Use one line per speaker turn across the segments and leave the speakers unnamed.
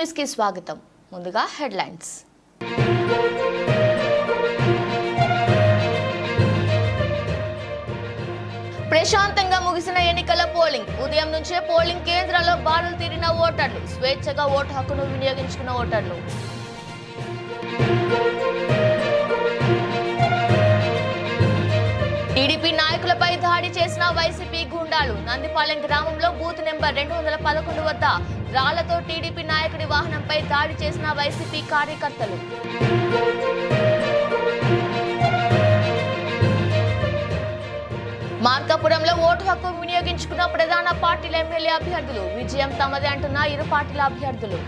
న్యూస్కి స్వాగతం. ముందుగా హెడ్లైన్స్. ప్రశాంతంగా ముగిసిన ఎన్నికల పోలింగ్. ఉదయం నుంచే పోలింగ్ కేంద్రాల్లో బారులు తీరిన ఓటర్లు స్వేచ్ఛగా ఓటు హక్కును వినియోగించుకున్న ఓటర్లు. నందిపాలెం గ్రామంలో బూత్ నెంబర్ రెండు వందల పదకొండు వద్ద రాళ్ళతో టీడీపీ నాయకుడి వాహనంపై దాడి చేసిన వైసీపీ కార్యకర్తలు. మార్కాపురంలో ఓటు హక్కు వినియోగించుకున్న ప్రధాన పార్టీల ఎమ్మెల్యే అభ్యర్థులు. విజయం తమదే అంటున్న ఇరు పార్టీల అభ్యర్థులు.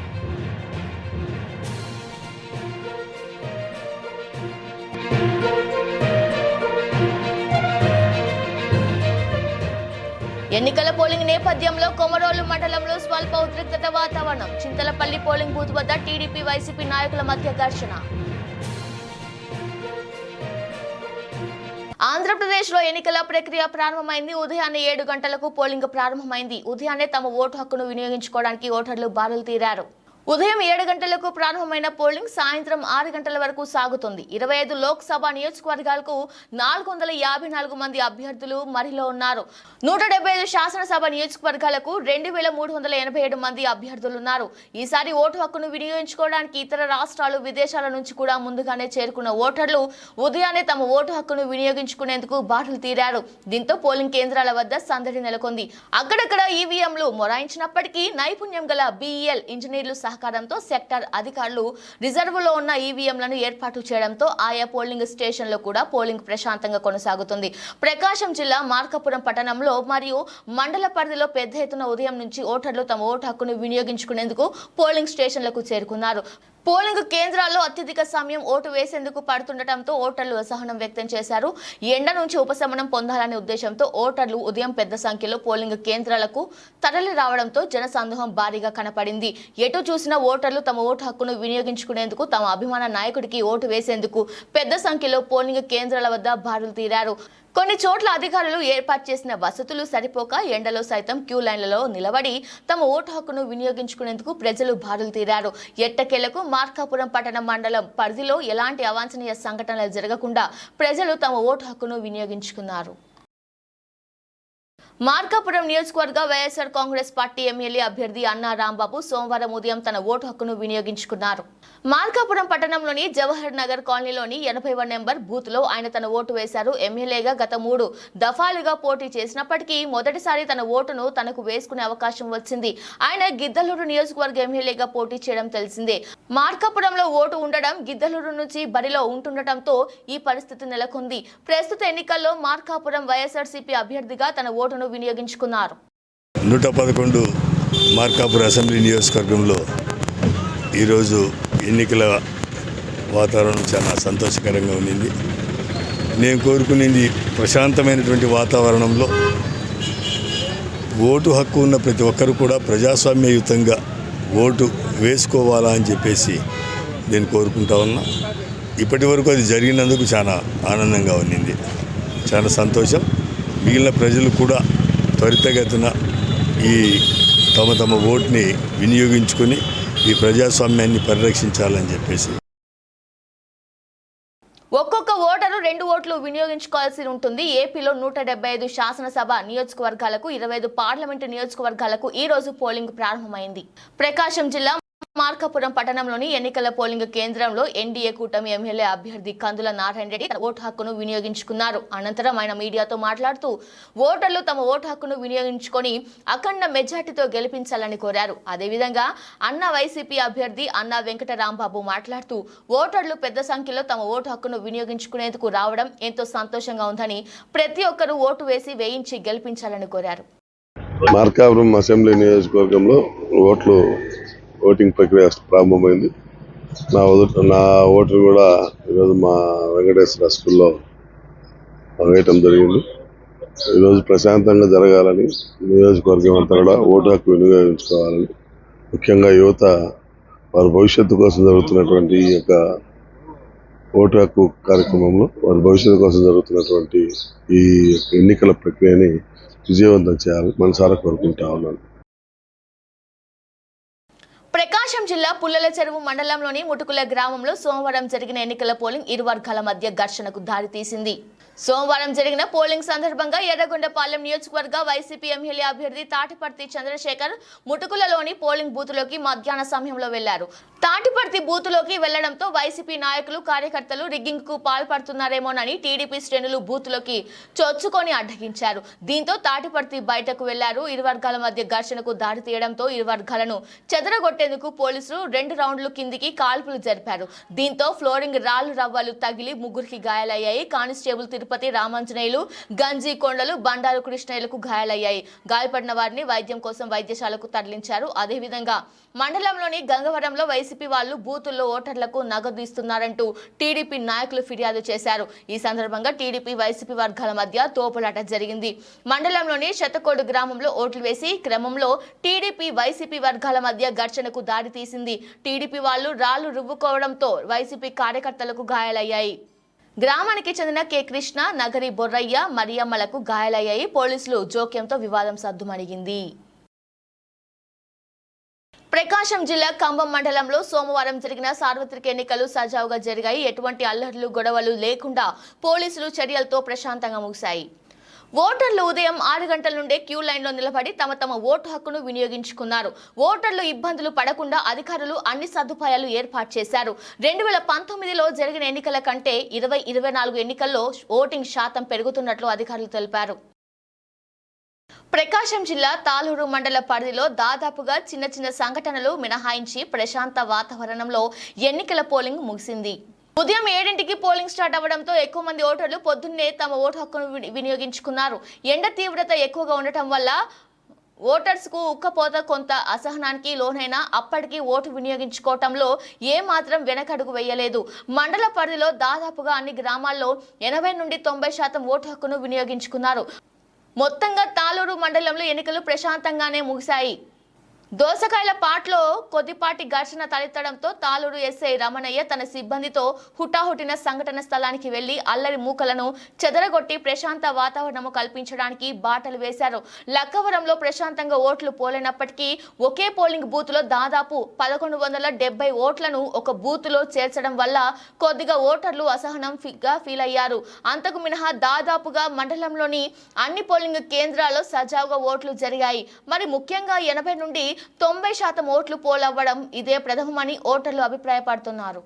ఎన్నికల పోలింగ్ నేపథ్యంలో కొమరోలు మండలంలో స్వల్ప ఉద్రిక్తత వాతావరణం. చింతలపల్లి పోలింగ్ బూత్ వద్ద టీడీపీ వైసీపీ నాయకుల మధ్య ఘర్షణ. ఆంధ్రప్రదేశ్లో ఎన్నికల ప్రక్రియ ప్రారంభమైంది. ఉదయాన్నే ఏడు గంటలకు పోలింగ్ ప్రారంభమైంది. ఉదయాన్నే తమ ఓటు హక్కును వినియోగించుకోవడానికి ఓటర్లు బారులు తీరారు. ఉదయం ఏడు గంటలకు ప్రారంభమైన పోలింగ్ సాయంత్రం ఆరు గంటల వరకు సాగుతుంది. ఇరవై ఐదు లోక్సభ నియోజకవర్గాలకు నాలుగు వందల యాభై నాలుగు మంది అభ్యర్థులు మరిలో ఉన్నారు. నూట డెబ్బై ఐదు శాసనసభ నియోజకవర్గాలకు రెండు వేల మూడు వందల ఎనభై ఏడు మంది అభ్యర్థులు ఉన్నారు. ఈసారి ఓటు హక్కును వినియోగించుకోవడానికి ఇతర రాష్ట్రాలు విదేశాల నుంచి కూడా ముందుగానే చేరుకున్న ఓటర్లు ఉదయాన్నే తమ ఓటు హక్కును వినియోగించుకునేందుకు బాటలు తీరారు. దీంతో పోలింగ్ కేంద్రాల వద్ద సందడి నెలకొంది. అక్కడక్కడ ఈవీఎంలు మొరాయించినప్పటికీ నైపుణ్యం గల బీఈఎల్ ఇంజనీర్లు సహకారంతో సెక్టార్ అధికారులు రిజర్వులో ఉన్న ఈవీఎంలను ఏర్పాటు చేయడంతో ఆయా పోలింగ్ స్టేషన్లో కూడా పోలింగ్ ప్రశాంతంగా కొనసాగుతుంది. ప్రకాశం జిల్లా మార్కాపురం పట్టణంలో మరియు మండల పరిధిలో పెద్ద ఎత్తున ఉదయం నుంచి ఓటర్లు తమ ఓటు హక్కును వినియోగించుకునేందుకు పోలింగ్ స్టేషన్లకు చేరుకున్నారు. పోలింగ్ కేంద్రాల్లో అత్యధిక సమయం ఓటు వేసేందుకు పడుతుండటంతో ఓటర్లు అసహనం వ్యక్తం చేశారు. ఎండ నుంచి ఉపశమనం పొందాలనే ఉద్దేశంతో ఓటర్లు ఉదయం పెద్ద సంఖ్యలో పోలింగ్ కేంద్రాలకు తరలి రావడంతో జనసందోహం భారీగా కనపడింది. ఎటు చూసినా ఓటర్లు తమ ఓటు హక్కును వినియోగించుకునేందుకు తమ అభిమాన నాయకుడికి ఓటు వేసేందుకు పెద్ద సంఖ్యలో పోలింగ్ కేంద్రాల వద్ద బారులు తీరారు. కొన్ని చోట్ల అధికారులు ఏర్పాటు చేసిన వసతులు సరిపోక ఎండలో సైతం క్యూ లైన్లలో నిలబడి తమ ఓటు హక్కును వినియోగించుకునేందుకు ప్రజలు బారులు తీరారు. ఎట్టకేలకు మార్కాపురం పట్టణ మండలం పరిధిలో ఎలాంటి అవాంఛనీయ సంఘటనలు జరగకుండా ప్రజలు తమ ఓటు హక్కును వినియోగించుకున్నారు. మార్కాపురం నియోజకవర్గ వైఎస్ఆర్ కాంగ్రెస్ పార్టీ ఎమ్మెల్యే అభ్యర్థి అన్నా రాంబాబు సోమవారం ఉదయం తన ఓటు హక్కును వినియోగించుకున్నారు. మార్కాపురం పట్టణంలోని జవహర్ నగర్ కాలనీలోని ఎనభై వన్ నెంబర్ బూత్లో ఆయన తన ఓటు వేశారు. ఎమ్మెల్యేగా గత మూడు దఫాలుగా పోటీ చేసినప్పటికీ మొదటిసారి తన ఓటును తనకు వేసుకునే అవకాశం వచ్చింది. ఆయన గిద్దలూరు నియోజకవర్గ ఎమ్మెల్యేగా పోటీ చేయడం తెలిసిందే. మార్కాపురంలో ఓటు ఉండడం గిద్దలూరు నుంచి బరిలో ఉంటుండటంతో ఈ పరిస్థితి నెలకొంది. ప్రస్తుత ఎన్నికల్లో మార్కాపురం వైఎస్ఆర్సీపీ అభ్యర్థిగా తన ఓటును వినియోగించుకున్నారు.
నూట పదకొండు మార్కాపూర్ అసెంబ్లీ నియోజకవర్గంలో ఈరోజు ఎన్నికల వాతావరణం చాలా సంతోషకరంగా ఉండింది నేను కోరుకునేది ప్రశాంతమైనటువంటి వాతావరణంలో ఓటు హక్కు ఉన్న ప్రతి ఒక్కరు కూడా ప్రజాస్వామ్యయుతంగా ఓటు వేసుకోవాలా అని చెప్పేసి నేను కోరుకుంటా ఉన్నా. ఇప్పటి వరకు అది జరిగినందుకు చాలా ఆనందంగా ఉన్నింది. చాలా సంతోషం. మిగిలిన ప్రజలు కూడా త్వరితగతిన ఈ తమ తమ ఓటుని వినియోగించుకొని ఈ ప్రజాస్వామ్యాన్ని పరిరక్షించాలని చెప్పేసి.
ఒక్కొక్క ఓటరు రెండు ఓట్లు వినియోగించుకోవాల్సి ఉంటుంది. ఏపీలో నూట డెబ్బై ఐదు శాసనసభ నియోజకవర్గాలకు ఇరవై ఐదు పార్లమెంటు నియోజకవర్గాలకు ఈ రోజు పోలింగ్ ప్రారంభమైంది. ప్రకాశం జిల్లా మార్కాపురం పట్టణంలోని ఎన్నికల పోలింగ్ కేంద్రంలో ఎన్డీఏ కూటమి ఎమ్మెల్యే అభ్యర్థి కందుల నారాయణ రెడ్డి తన ఓటు హక్కును వినియోగించుకున్నారు. అనంతరం ఆయన మీడియాతో మాట్లాడుతూ ఓటర్లు తమ ఓటు హక్కును వినియోగించుకొని అఖండ మెజార్టీతో గెలిపించాలని కోరారు. అదేవిధంగా అన్న వైసీపీ అభ్యర్థి అన్న వెంకటరాంబాబు మాట్లాడుతూ ఓటర్లు పెద్ద సంఖ్యలో తమ ఓటు హక్కును వినియోగించుకునేందుకు రావడం ఎంతో సంతోషంగా ఉందని ప్రతి ఒక్కరూ ఓటు వేసి వేయించి గెలిపించాలని కోరారు.
మార్కాపురం అసెంబ్లీ నియోజకవర్గంలో ఓట్లు ఓటింగ్ ప్రక్రియ ప్రారంభమైంది. నా ఓటు నా ఓటర్ కూడా ఈరోజు మా వెంకటేశ్వర స్కూల్లో వేయటం జరిగింది. ఈరోజు ప్రశాంతంగా జరగాలని నియోజకవర్గం అంతా కూడా ఓటు హక్కు వినియోగించుకోవాలని ముఖ్యంగా యువత వారి భవిష్యత్తు కోసం జరుగుతున్నటువంటి ఈ యొక్క ఓటు హక్కు కార్యక్రమంలో వారి భవిష్యత్తు కోసం జరుగుతున్నటువంటి ఈ ఎన్నికల ప్రక్రియని విజయవంతం చేయాలని మనసారా కోరుకుంటా ఉన్నాను.
ప్రకాశం జిల్లా పుల్లల చెరువు మండలంలోని ముటుకుల గ్రామంలో సోమవారం జరిగిన ఎన్నికల పోలింగ్ ఇరు వర్గాల మధ్య ఘర్షణకు దారితీసింది. సోమవారం జరిగిన పోలింగ్ సందర్భంగా ఎర్రగొండపాలెం నియోజకవర్గ వైసీపీ ఎమ్మెల్యే అభ్యర్థి తాటిపర్తి చంద్రశేఖర్ ముటుకులలోని పోలింగ్ బూత్లోకి మధ్యాహ్న సమయంలో వెళ్ళారు. తాటిపర్తి బూత్లోకి వెళ్ళడంతో వైసీపీ నాయకులు కార్యకర్తలు రిగ్గింగ్కు పాల్పడుతున్నారేమోనని టీడీపీ శ్రేణులు బూత్లోకి చొచ్చుకొని అడ్డగించారు. దీంతో తాటిపర్తి బయటకు వెళ్ళారు. ఇరు వర్గాల మధ్య ఘర్షణకు దారి తీయడంతో ఇరు వర్గాలను చెదరగొట్టేందుకు పోలీసులు రెండు రౌండ్లు కిందికి కాల్పులు జరిపారు. దీంతో ఫ్లోరింగ్ రాళ్ళు రవ్వలు తగిలి ముగ్గురికి గాయాలయ్యాయి. కానిస్టేబుల్ తిరుపతి రామాంజనేయులు గంజి కొండలు బండారు కృష్ణయ్యలకు గాయాలయ్యాయి. గాయపడిన వారిని వైద్యం కోసం వైద్యశాలకు తరలించారు. అదేవిధంగా మండలంలోని గంగవరంలో వైసీపీ వాళ్ళు బూతుల్లో ఓటర్లకు నగదు ఇస్తున్నారంటూ టీడీపీ నాయకులు ఫిర్యాదు చేశారు. ఈ సందర్భంగా టీడీపీ వైసీపీ వర్గాల మధ్య తోపులాట జరిగింది. మండలంలోని శతకోడు గ్రామంలో ఓట్లు వేసి క్రమంలో టీడీపీ వైసీపీ వర్గాల మధ్య ఘర్షణకు దారితీసింది. టీడీపీ వాళ్ళు రాళ్ళు రువ్వుకోవడంతో వైసీపీ కార్యకర్తలకు గాయాలయ్యాయి. గ్రామానికి చెందిన కె కృష్ణ నగరి బొర్రయ్య మరియమ్మలకు గాయాలయ్యాయి. పోలీసులు జోక్యంతో వివాదం సద్దుమణిగింది ప్రకాశం జిల్లా కంబం మండలంలో సోమవారం జరిగిన సార్వత్రిక ఎన్నికలు సజావుగా జరిగాయి. ఎటువంటి అల్లర్లు గొడవలు లేకుండా పోలీసులు చర్యలతో ప్రశాంతంగా ముగిశాయి. ఓటర్లు ఉదయం ఆరు గంటల నుండే క్యూ లైన్లో నిలబడి తమ తమ ఓటు హక్కును వినియోగించుకున్నారు. ఓటర్లు ఇబ్బందులు పడకుండా అధికారులు అన్ని సదుపాయాలు ఏర్పాటు చేశారు. రెండు వేల పంతొమ్మిదిలో జరిగిన ఎన్నికల కంటే ఇరవై ఇరవై నాలుగు ఎన్నికల్లో ఓటింగ్ శాతం పెరుగుతున్నట్లు అధికారులు తెలిపారు. ప్రకాశం జిల్లా తాలూరు మండల పరిధిలో దాదాపుగా చిన్న చిన్న సంఘటనలు మినహాయించి ప్రశాంత వాతావరణంలో ఎన్నికల పోలింగ్ ముగిసింది. ఉదయం ఏడింటికి పోలింగ్ స్టార్ట్ అవ్వడంతో ఎక్కువ మంది ఓటర్లు పొద్దున్నే తమ ఓటు హక్కును వినియోగించుకున్నారు. ఎండ తీవ్రత ఎక్కువగా ఉండటం వల్ల ఓటర్స్కు ఉక్కపోత కొంత అసహనానికి లోనైనా అప్పటికి ఓటు వినియోగించుకోవటంలో ఏమాత్రం వెనకడుగు వేయలేదు. మండల పరిధిలో దాదాపుగా అన్ని గ్రామాల్లో ఎనభై నుండి తొంభై శాతం ఓటు హక్కును వినియోగించుకున్నారు. మొత్తంగా తాలూరు మండలంలో ఎన్నికలు ప్రశాంతంగానే ముగిశాయి. దోసకాయల పాట్లో కొద్దిపాటి ఘర్షణ తలెత్తడంతో తాలూరు ఎస్ఐ రమణయ్య తన సిబ్బందితో హుటాహుటిన సంఘటన స్థలానికి వెళ్ళి అల్లరి మూకలను చెదరగొట్టి ప్రశాంత వాతావరణము కల్పించడానికి బాటలు వేశారు. లక్కవరంలో ప్రశాంతంగా ఓట్లు పోలేనప్పటికీ ఒకే పోలింగ్ బూత్లో దాదాపు పదకొండు వందల డెబ్బై ఓట్లను ఒక బూత్లో చేర్చడం వల్ల కొద్దిగా ఓటర్లు అసహనం ఫి- ఫీల్ అయ్యారు అంతకు మినహా దాదాపుగా మండలంలోని అన్ని పోలింగ్ కేంద్రాల్లో సజావుగా ఓట్లు జరిగాయి. మరి ముఖ్యంగా ఎనభై నుండి తొంభై శాతం ఓట్లు పోలవ్వడం ఇదే ప్రథమమని ఓటర్లు అభిప్రాయపడుతున్నారు.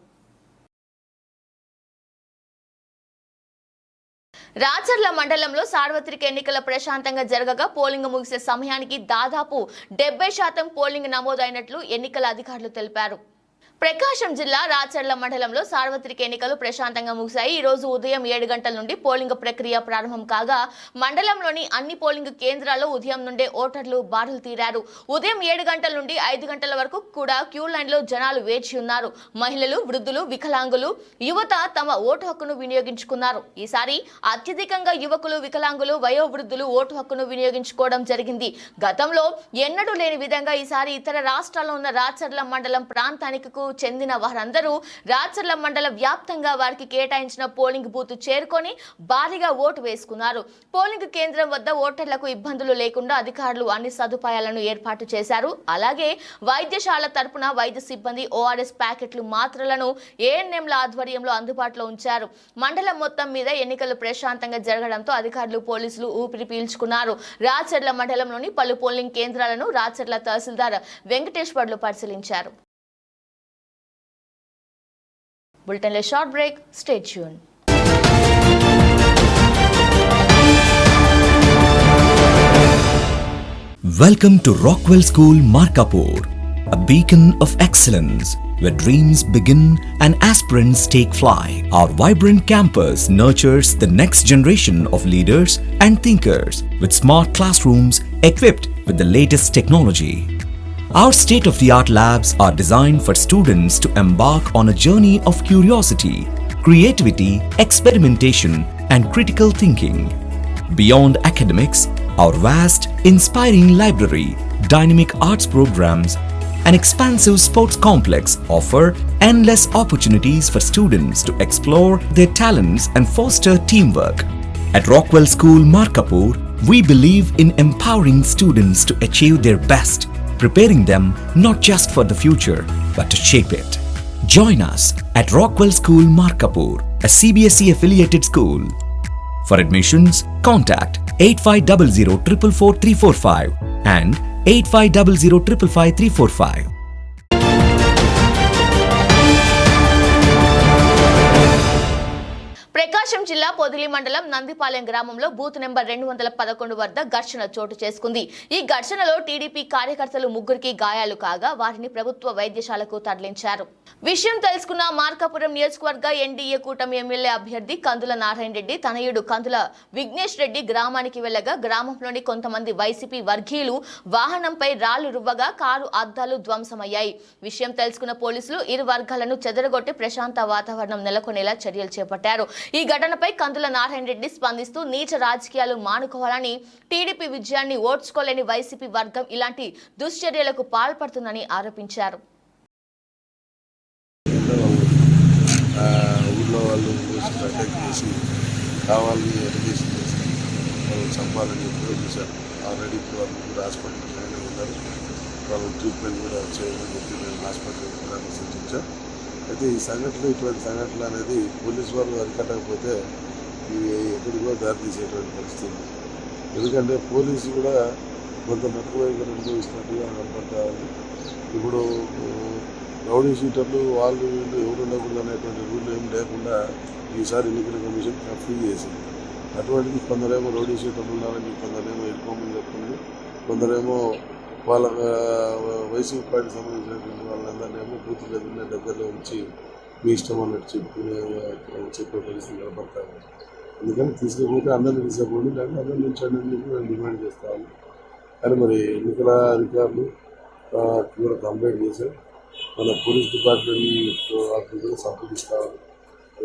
రాచర్ల మండలంలో సార్వత్రిక ఎన్నికల ప్రశాంతంగా జరగగా పోలింగ్ ముగిసే సమయానికి దాదాపు డెబ్బై శాతం పోలింగ్ నమోదైనట్లు ఎన్నికల అధికారులు తెలిపారు. ప్రకాశం జిల్లా రాచర్ల మండలంలో సార్వత్రిక ఎన్నికలు ప్రశాంతంగా ముగిశాయి. ఈ రోజు ఉదయం ఏడు గంటల నుండి పోలింగ్ ప్రక్రియ ప్రారంభం కాగా మండలంలోని అన్ని పోలింగ్ కేంద్రాల్లో ఉదయం నుండే ఓటర్లు బారులు తీరారు. ఉదయం ఏడు గంటల నుండి ఐదు గంటల వరకు కూడా క్యూ లైన్లో జనాలు వేచి ఉన్నారు. మహిళలు వృద్ధులు వికలాంగులు యువత తమ ఓటు హక్కును వినియోగించుకున్నారు. ఈసారి అత్యధికంగా యువకులు వికలాంగులు వయోవృద్ధులు ఓటు హక్కును వినియోగించుకోవడం జరిగింది. గతంలో ఎన్నడూ లేని విధంగా ఈసారి ఇతర రాష్ట్రాల్లో ఉన్న రాచర్ల మండలం ప్రాంతానికి చెందిన వారందరూ రాచర్ల మండల వ్యాప్తంగా వారికి కేటాయించిన పోలింగ్ బూత్ చేరుకొని భారీగా ఓటు వేసుకున్నారు. పోలింగ్ కేంద్రం వద్ద ఓటర్లకు ఇబ్బందులు లేకుండా అధికారులు అన్ని సదుపాయాలను ఏర్పాటు చేశారు. అలాగే వైద్యశాల తరపున వైద్య సిబ్బంది ఓఆర్ఎస్ ప్యాకెట్లు మాత్రలను ఏఎన్ఎంల ఆధ్వర్యంలో అందుబాటులో ఉంచారు. మండలం మొత్తం మీద ఎన్నికలు ప్రశాంతంగా జరగడంతో అధికారులు పోలీసులు ఊపిరి పీల్చుకున్నారు. రాచర్ల మండలంలోని పలు పోలింగ్ కేంద్రాలను రాచర్ల తహసీల్దార్ వెంకటేశ్వర్లు పరిశీలించారు. ബുള്ളറ്റിനിലെ short break stay tune
welcome to Rockwell school Markapur A beacon of excellence where dreams begin and aspirants take flight. Our vibrant campus nurtures the next generation of leaders and thinkers with smart classrooms equipped with the latest technology. Our state of the art labs are designed for students to embark on a journey of curiosity, creativity, experimentation, and critical thinking. Beyond academics, our vast, inspiring library, dynamic arts programs, and expansive sports complex offer endless opportunities for students to explore their talents and foster teamwork. At Rockwell School Markapur, we believe in empowering students to achieve their best preparing them not just for the future but to shape it. Join us at Rockwell School Markapur, a CBSE affiliated school. For admissions, contact 8500 444 and 8500 555
Prakasam జిల్లా పొదిలి మండలం నందిపాలెం గ్రామంలో booth number రెండు వందల పదకొండు వద్ద ఘర్షణ చోటు చేసుకుంది. ఈ ఘర్షణలో టీడీపీ కార్యకర్తలు ముగ్గురికి గాయాలు కాగా వారిని ప్రభుత్వ వైద్యశాలకు తరలించారు. విషయం తెలుసుకున్న మార్కాపురం నియోజకవర్గ ఎన్డీఏ కూటమి ఎమ్మెల్యే అభ్యర్థి కందుల నారాయణ రెడ్డి తనయుడు కందుల విఘ్నేష్ రెడ్డి గ్రామానికి వెళ్ళగా గ్రామంలోని కొంతమంది వైసీపీ వర్గీయులు వాహనంపై రాళ్ళు రువ్వగా కారు అద్దాలు ధ్వంసమయ్యాయి. విషయం తెలుసుకున్న పోలీసులు ఇరు వర్గాలను చెదరగొట్టి ప్రశాంత వాతావరణం నెలకొనేలా చర్యలు చేపట్టారు. ఈ ఘటనపై కందుల నారాయణ రెడ్డి స్పందిస్తూ నీచ రాజకీయాలు మానుకోవాలని టీడీపీ విజయాన్ని ఓడ్చుకోలేని వైసీపీ వర్గం ఇలాంటి దుశ్చర్యలకు పాల్పడుతుందని ఆరోపించారు.
ఊళ్ళో వాళ్ళు అటాక్ చేసి కావాలని చేసి వాళ్ళు చంపాలని చెప్పి చూశారు. ఆల్రెడీ ఇప్పుడు వాళ్ళు హాస్పిటల్ ఉన్నారు. వాళ్ళు ట్రీట్మెంట్ కూడా చేయమని చెప్పి మేము హాస్పిటల్ కూడా అయితే ఈ సంఘటనలు ఇటువంటి సంఘటనలు అనేది పోలీసు వాళ్ళు అరికట్టకపోతే ఇవి ఎక్కడికో దారి తీసేటువంటి పరిస్థితి. ఎందుకంటే పోలీసు కూడా కొంత మెట్టు వైఖరి అనుభవిస్తున్నట్టుగా కనపడతా ఉంది. ఇప్పుడు రౌడీ షీటర్లు వాళ్ళు వీళ్ళు ఎవరు ఉండకూడదు అనేటువంటి రూల్ ఏం లేకుండా ఈసారి ఎన్నికల కమిషన్ ఫ్రీ చేసింది. అటువంటిది కొందరేమో రౌడీ షీటర్లు ఉన్నారని కొందరేమో వెళ్ళిపోమని చెప్తుంది. కొందరేమో వాళ్ళ ఆ, వైసీపీ పార్టీ సంబంధించినటువంటి వాళ్ళందరినీ ఏమో బూత్ దగ్గర దగ్గరలో ఉంచి మీ ఇష్టం అన్నట్టు చెప్పుకునే చెప్పే పరిస్థితి కనపడతా ఉంది. అందుకని తీసుకపోతే అందరినీ తీసుకపోండి లేకపోతే అందరినీ ఉంచండి అని చెప్పి మేము డిమాండ్ చేస్తాము కానీ మరి ఎన్నికల అధికారులు కూడా కంప్లైంట్ చేశారు. మన పోలీస్ డిపార్ట్మెంట్ ఆఫీసులు సంప్రదిస్తాము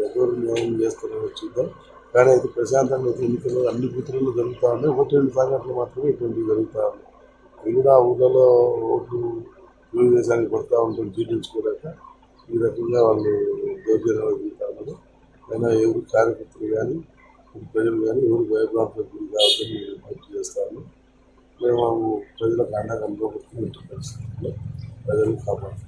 ఎవరు న్యాయం చేస్తారో చూద్దాం. కానీ అయితే ప్రశాంతంగా అయితే ఎన్నికలు అన్ని బూతులలో జరుగుతూ ఉన్నాయి. ఒకటి రెండు సంఘటనలు మాత్రమే ఇటువంటివి జరుగుతూ ఉన్నాయి. అవి కూడా ఊళ్ళలో ఓట్లు తెలుగుదేశానికి పడతా ఉంటాం జీర్ణించుకోలేక ఈ రకంగా వాళ్ళు దౌర్జన్యాలు జరుగుతూ అయినా ఎవరు కార్యకర్తలు కానీ ప్రజలు కానీ ఎవరు భయప్రాంతాలకు గురి కావద్దని నేను విజ్ఞప్తి చేస్తాను మేము ప్రజలకు అండగా అనుకోవచ్చు పరిస్థితుల్లో ప్రజలను కాపాడుతాం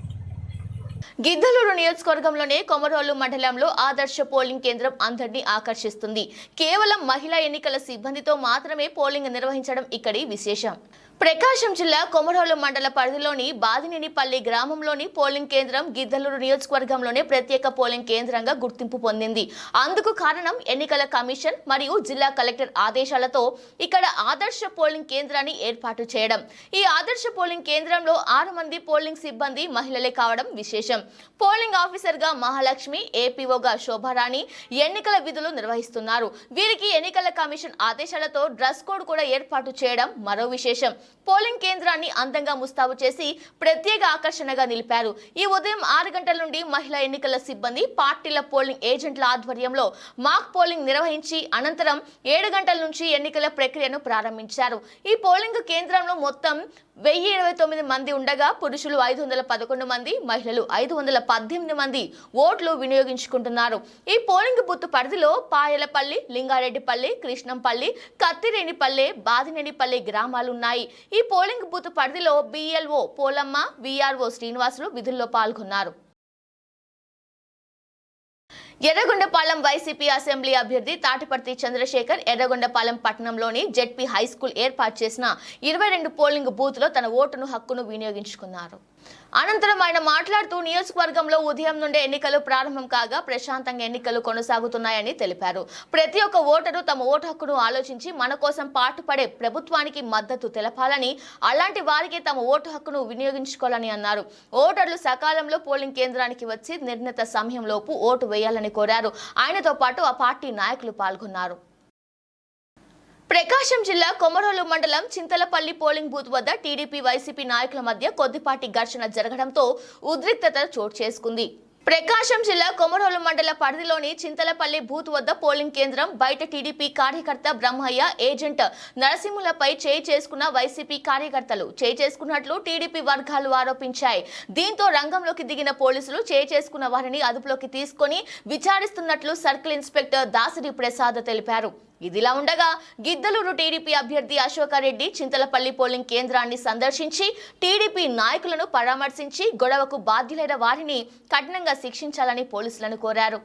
గిద్దలూరు నియోజకవర్గంలోనే కొమరోలు మండలంలో ఆదర్శ పోలింగ్ కేంద్రం అందరినీ ఆకర్షిస్తుంది. కేవలం మహిళా ఎన్నికల సిబ్బందితో మాత్రమే పోలింగ్ నిర్వహించడం ఇక్కడి విశేషం. ప్రకాశం జిల్లా కొమరోలు మండల పరిధిలోని బాదినేనిపల్లి గ్రామంలోని పోలింగ్ కేంద్రం గిద్దలూరు నియోజకవర్గంలోనే ప్రత్యేక పోలింగ్ కేంద్రంగా గుర్తింపు పొందింది. అందుకు కారణం ఎన్నికల కమిషన్ మరియు జిల్లా కలెక్టర్ ఆదేశాలతో ఇక్కడ ఆదర్శ పోలింగ్ కేంద్రాన్ని ఏర్పాటు చేయడం. ఈ ఆదర్శ పోలింగ్ కేంద్రంలో ఆరు మంది పోలింగ్ సిబ్బంది మహిళలే కావడం విశేషం. పోలింగ్ ఆఫీసర్గా మహాలక్ష్మి ఏపీఓగా శోభారాణి ఎన్నికల విధులు నిర్వహిస్తున్నారు. వీరికి ఎన్నికల కమిషన్ ఆదేశాలతో డ్రెస్ కోడ్ కూడా ఏర్పాటు చేయడం మరో విశేషం. పోలింగ్ కేంద్రాన్ని అందంగా ముస్తాబు చేసి ప్రత్యేక ఆకర్షణగా నిలిపారు. ఈ ఉదయం ఆరు గంటల నుండి మహిళా ఎన్నికల సిబ్బంది పార్టీల పోలింగ్ ఏజెంట్ల ఆధ్వర్యంలో మాక్ పోలింగ్ నిర్వహించి అనంతరం ఏడు గంటల నుంచి ఎన్నికల ప్రక్రియను ప్రారంభించారు. ఈ పోలింగ్ కేంద్రంలో మొత్తం వెయ్యి ఇరవై తొమ్మిది మంది ఉండగా పురుషులు ఐదు వందల పదకొండు మంది మహిళలు ఐదు వందల పద్దెనిమిది మంది ఓట్లు వినియోగించుకుంటున్నారు. ఈ పోలింగ్ బూత్ పరిధిలో పాయలపల్లి లింగారెడ్డిపల్లి కృష్ణంపల్లి కత్తిరేనిపల్లె బాదినేనిపల్లి గ్రామాలున్నాయి ఈ పోలింగ్ బూత్ పరిధిలో బిఎల్ఓ పోలమ్మ విఆర్ఓ శ్రీనివాసులు విధుల్లో పాల్గొన్నారు. ఎర్రగొండపాలెం వైసీపీ అసెంబ్లీ అభ్యర్థి తాటిపర్తి చంద్రశేఖర్ ఎర్రగొండపాలెం పట్టణంలోని జెడ్పీ హై స్కూల్ ఏర్పాటు చేసిన ఇరవై రెండు పోలింగ్ బూత్లో తన ఓటును హక్కును వినియోగించుకున్నారు. అనంతరం ఆయన మాట్లాడుతూ నియోజకవర్గంలో ఉదయం నుండి ఎన్నికలు ప్రారంభం కాగా ప్రశాంతంగా ఎన్నికలు కొనసాగుతున్నాయని తెలిపారు. ప్రతి ఒక్క ఓటరు తమ ఓటు హక్కును ఆలోచించి మన కోసం పాటుపడే ప్రభుత్వానికి మద్దతు తెలపాలని అలాంటి వారికి తమ ఓటు హక్కును వినియోగించుకోవాలని అన్నారు. ఓటర్లు సకాలంలో పోలింగ్ కేంద్రానికి వచ్చి నిర్ణీత సమయంలోపు ఓటు వేయాలని కోరారు. ఆయనతో పాటు ఆ పార్టీ నాయకులు పాల్గొన్నారు. ప్రకాశం జిల్లా కొమరోలు మండలం చింతలపల్లి పోలింగ్ బూత్ వద్ద టీడీపీ వైసీపీ నాయకుల మధ్య కొద్దిపాటి ఘర్షణ జరగడంతో ఉద్రిక్తత చోటు చేసుకుంది. ప్రకాశం జిల్లా కొమరోలు మండల పరిధిలోని చింతలపల్లి బూత్ వద్ద పోలింగ్ కేంద్రం బయట టీడీపీ కార్యకర్త బ్రహ్మయ్య ఏజెంట్ నరసింహులపై చేయి చేసుకున్న వైసీపీ కార్యకర్తలు. చేయి చేసుకున్నట్లు టీడీపీ వర్గాలు ఆరోపించాయి. దీంతో రంగంలోకి దిగిన పోలీసులు చేయి చేసుకున్న వారిని అదుపులోకి తీసుకొని విచారిస్తున్నట్లు సర్కిల్ ఇన్స్పెక్టర్ దాసరి ప్రసాద్ తెలిపారు. ఇదిలా ఉండగా గిద్దలూరు టీడీపీ అభ్యర్థి అశోకారెడ్డి చింతలపల్లి పోలింగ్ కేంద్రాన్ని సందర్శించి టీడీపీ నాయకులను పరామర్శించి గొడవకు బాధ్యులైన వారిని కఠినంగా శిక్షించాలని పోలీసులను కోరారు.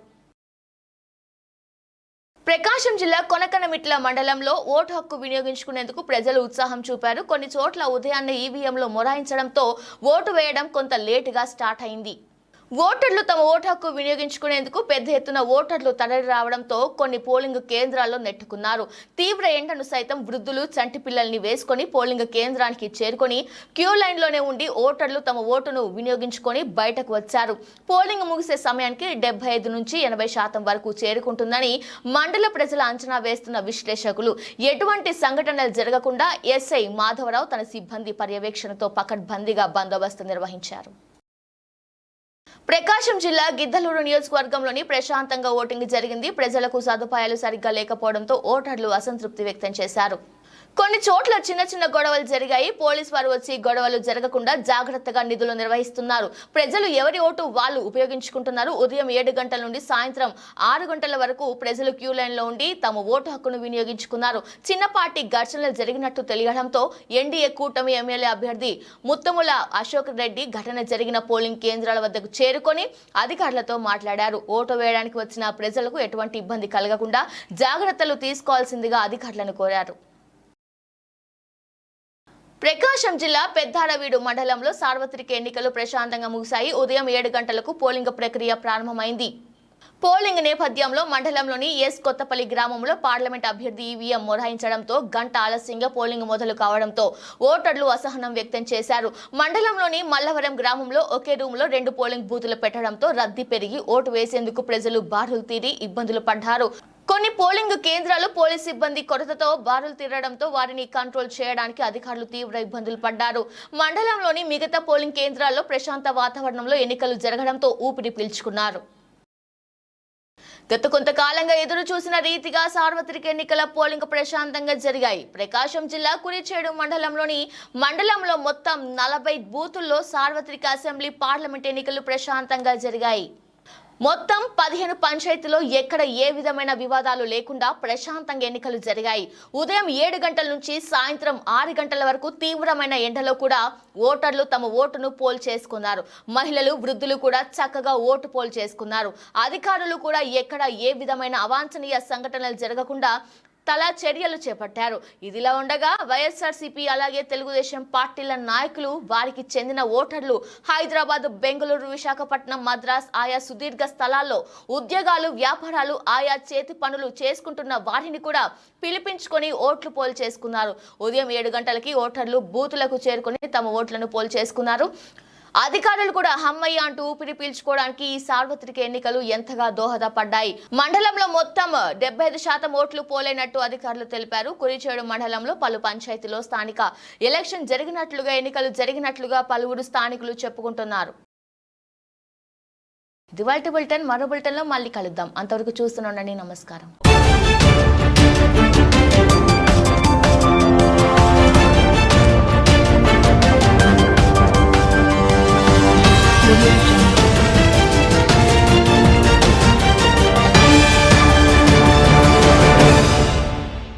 ప్రకాశం జిల్లా కొనకనమిట్ల మండలంలో ఓటు హక్కు వినియోగించుకునేందుకు ప్రజలు ఉత్సాహం చూపారు. కొన్ని చోట్ల ఉదయాన్నే ఈవీఎంలో మొరాయించడంతో ఓటు వేయడం కొంత లేటుగా స్టార్ట్ అయింది. ఓటర్లు తమ ఓటు హక్కు వినియోగించుకునేందుకు పెద్ద ఎత్తున ఓటర్లు తరలి రావడంతో కొన్ని పోలింగ్ కేంద్రాల్లో నెట్టుకున్నారు. తీవ్ర ఎండను సైతం వృద్ధులు చంటి పిల్లల్ని వేసుకొని పోలింగ్ కేంద్రానికి చేరుకొని క్యూ లైన్లోనే ఉండి ఓటర్లు తమ ఓటును వినియోగించుకొని బయటకు వచ్చారు. పోలింగ్ ముగిసే సమయానికి డెబ్బై ఐదు నుంచి ఎనభై శాతం వరకు చేరుకుంటుందని మండల ప్రజల అంచనా వేస్తున్న విశ్లేషకులు. ఎటువంటి సంఘటనలు జరగకుండా ఎస్ఐ మాధవరావు తన సిబ్బంది పర్యవేక్షణతో పకడ్బందీగా బందోబస్తు నిర్వహించారు. ప్రకాశం జిల్లా గిద్దలూరు నియోజకవర్గంలోని ప్రశాంతంగా ఓటింగ్ జరిగింది. ప్రజలకు సదుపాయాలు సరిగ్గా లేకపోవడంతో ఓటర్లు అసంతృప్తి వ్యక్తం చేశారు. కొన్ని చోట్ల చిన్న చిన్న గొడవలు జరిగాయి. పోలీస్ వారు వచ్చి గొడవలు జరగకుండా జాగ్రత్తగా నిధులు నిర్వహిస్తున్నారు. ప్రజలు ఎవరి ఓటు వాళ్ళు ఉపయోగించుకుంటున్నారు. ఉదయం ఏడు గంటల నుండి సాయంత్రం ఆరు గంటల వరకు ప్రజలు క్యూ లైన్లో ఉండి తమ ఓటు హక్కును వినియోగించుకున్నారు. చిన్నపాటి ఘర్షణలు జరిగినట్టు తెలియడంతో ఎన్డీఏ కూటమి ఎమ్మెల్యే అభ్యర్థి ముత్తముల అశోక్ రెడ్డి ఘటన జరిగిన పోలింగ్ కేంద్రాల వద్దకు చేరుకొని అధికారులతో మాట్లాడారు. ఓటు వేయడానికి వచ్చిన ప్రజలకు ఎటువంటి ఇబ్బంది కలగకుండా జాగ్రత్తలు తీసుకోవాల్సిందిగా అధికారులను కోరారు. ప్రకాశం జిల్లా పెద్దాడవీడు మండలంలో సార్వత్రిక ఎన్నికలు ప్రశాంతంగా ముగిశాయి. ఉదయం ఏడు గంటలకు పోలింగ్ ప్రక్రియ ప్రారంభమైంది. పోలింగ్ నేపథ్యంలో మండలంలోని ఎస్ కొత్తపల్లి గ్రామంలో పార్లమెంట్ అభ్యర్థి ఈవీఎం మొరాయించడంతో గంట ఆలస్యంగా పోలింగ్ మొదలు కావడంతో ఓటర్లు అసహనం వ్యక్తం చేశారు. మండలంలోని మల్లవరం గ్రామంలో ఒకే రూమ్లో రెండు పోలింగ్ బూతులు పెట్టడంతో రద్దీ పెరిగి ఓటు వేసేందుకు ప్రజలు బారులు తీరి ఇబ్బందులు పడ్డారు. కొన్ని పోలింగ్ కేంద్రాలు పోలీస్ సిబ్బంది కొరతతో బారులు తీరడంతో వారిని కంట్రోల్ చేయడానికి అధికారులు తీవ్ర ఇబ్బందులు పడ్డారు. మండలంలోని మిగతా పోలింగ్ కేంద్రాల్లో ప్రశాంత వాతావరణంలో ఎన్నికలు జరగడంతో ఊపిరి పీల్చుకున్నారు. గత కొంతకాలంగా ఎదురు చూసిన రీతిగా సార్వత్రిక ఎన్నికల పోలింగ్ ప్రశాంతంగా జరిగాయి. ప్రకాశం జిల్లా కురిచేడు మండలంలోని మండలంలో మొత్తం నలభై బూతుల్లో సార్వత్రిక అసెంబ్లీ పార్లమెంట్ ఎన్నికలు ప్రశాంతంగా జరిగాయి. మొత్తం పదిహేను పంచాయతీలో ఎక్కడ ఏ విధమైన వివాదాలు లేకుండా ప్రశాంతంగా ఎన్నికలు జరిగాయి. ఉదయం ఏడు గంటల నుంచి సాయంత్రం ఆరు గంటల వరకు తీవ్రమైన ఎండలో కూడా ఓటర్లు తమ ఓటును పోల్ చేసుకున్నారు. మహిళలు వృద్ధులు కూడా చక్కగా ఓటు పోల్ చేసుకున్నారు. అధికారులు కూడా ఎక్కడ ఏ విధమైన అవాంఛనీయ సంఘటనలు జరగకుండా తల చర్యలు చేపట్టారు. ఇదిలా ఉండగా వైఎస్ఆర్సీపీ అలాగే తెలుగుదేశం పార్టీల నాయకులు వారికి చెందిన ఓటర్లు హైదరాబాద్ బెంగళూరు విశాఖపట్నం మద్రాస్ ఆయా సుదీర్ఘ స్థలాల్లో ఉద్యోగాలు వ్యాపారాలు ఆయా చేతి పనులు చేసుకుంటున్న వారిని కూడా పిలిపించుకొని ఓట్లు పోల్ చేసుకున్నారు. ఉదయం ఏడు గంటలకి ఓటర్లు బూతులకు చేరుకొని తమ ఓట్లను పోల్ చేసుకున్నారు. అధికారులు కూడా హమ్మయ్య అంటూ ఊపిరి పీల్చుకోవడానికి ఈ సార్వత్రిక ఎన్నికలు ఎంతగా దోహదపడ్డాయి. మండలంలో మొత్తం డెబ్బై ఐదు శాతం ఓట్లు పోలేనట్టు అధికారులు తెలిపారు. కురిచేడు మండలంలో పలు పంచాయతీలో స్థానిక ఎలక్షన్ జరిగినట్లుగా ఎన్నికలు జరిగినట్లుగా పలువురు స్థానికులు చెప్పుకుంటున్నారు. దివాల్టీ బులెటిన్ మరో బులెటిన్లో మళ్ళీ కలుద్దాం. అంతవరకు చూస్తుండండి నమస్కారం. Thank you.